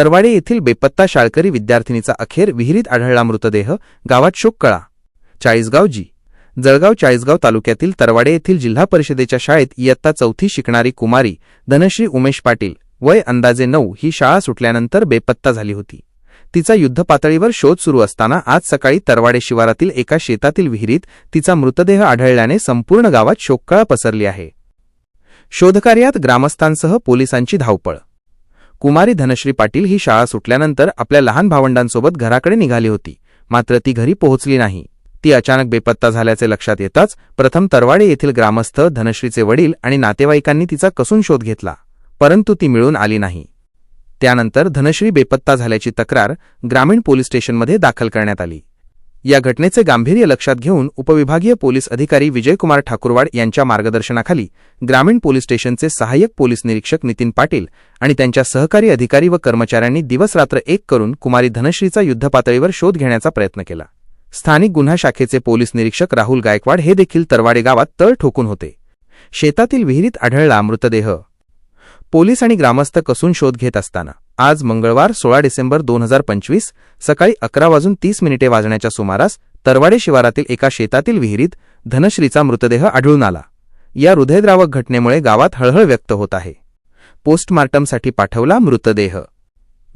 तरवाडे येथील बेपत्ता शाळकरी विद्यार्थिनीचा अखेर विहिरीत आढळला मृतदेह गावात शोककळा चाळीसगाव जी. जळगाव चाळीसगाव तालुक्यातील तरवाडे येथील जिल्हा परिषदेच्या शाळेत इयत्ता चौथी शिकणारी कुमारी धनश्री उमेश पाटील वय अंदाजे नऊ ही शाळा सुटल्यानंतर बेपत्ता झाली होती. तिचा युद्धपातळीवर शोध सुरू असताना आज सकाळी तरवाडे शिवारातील एका शेतातील विहिरीत तिचा मृतदेह आढळल्याने संपूर्ण गावात शोककळा पसरली आहे. शोधकार्यात ग्रामस्थांसह पोलिसांची धावपळ कुमारी धनश्री पाटील ही शाळा सुटल्यानंतर आपल्या लहान भावंडांसोबत घराकडे निघाली होती. मात्र ती घरी पोहोचली नाही. ती अचानक बेपत्ता झाल्याचे लक्षात येताच प्रथम तरवाडे येथील ग्रामस्थ धनश्रीचे वडील आणि नातेवाईकांनी तिचा कसून शोध घेतला. परंतु ती मिळून आली नाही. त्यानंतर धनश्री बेपत्ता झाल्याची तक्रार ग्रामीण पोलीस स्टेशनमध्ये दाखल करण्यात आली. या घटनेचे गांभीर्य लक्षात घेऊन उपविभागीय पोलीस अधिकारी विजयकुमार ठाकूरवाड यांच्या मार्गदर्शनाखाली ग्रामीण पोलीस स्टेशनचे सहाय्यक पोलीस निरीक्षक नितीन पाटील आणि त्यांच्या सहकारी अधिकारी व कर्मचाऱ्यांनी दिवसरात्र एक करून कुमारी धनश्रीचा युद्धपातळीवर शोध घेण्याचा प्रयत्न केला. स्थानिक गुन्हा शाखेचे पोलीस निरीक्षक राहुल गायकवाड हे देखील तरवाडे गावात तळ ठोकून होते. शेतातील विहिरीत आढळला मृतदेह. पोलीस आणि ग्रामस्थ कसून शोध घेत असताना आज मंगळवार सोळा डिसेंबर दोन हजार पंचवीस सकाळी अकरा वाजून तीस मिनिटे वाजण्याच्या सुमारास तरवाडे शिवारातील एका शेतातील विहिरीत धनश्रीचा मृतदेह आढळून आला. या हृदयद्रावक घटनेमुळे गावात हळहळ व्यक्त होत आहे. पोस्टमार्टमसाठी पाठवला मृतदेह.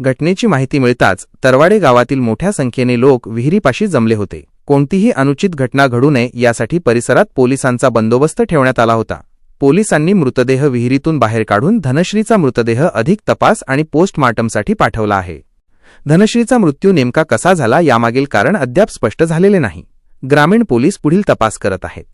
घटनेची माहिती मिळताच तरवाडे गावातील मोठ्या संख्येने लोक विहिरीपाशी जमले होते. कोणतीही अनुचित घटना घडू नये यासाठी परिसरात पोलिसांचा बंदोबस्त ठेवण्यात आला होता. पोलिसांनी मृतदेह विहिरीतून बाहेर काढून धनश्रीचा मृतदेह अधिक तपास आणि पोस्टमार्टमसाठी पाठवला आहे. धनश्रीचा मृत्यू नेमका कसा झाला यामागील कारण अद्याप स्पष्ट झालेले नाही. ग्रामीण पोलीस पुढील तपास करत आहेत.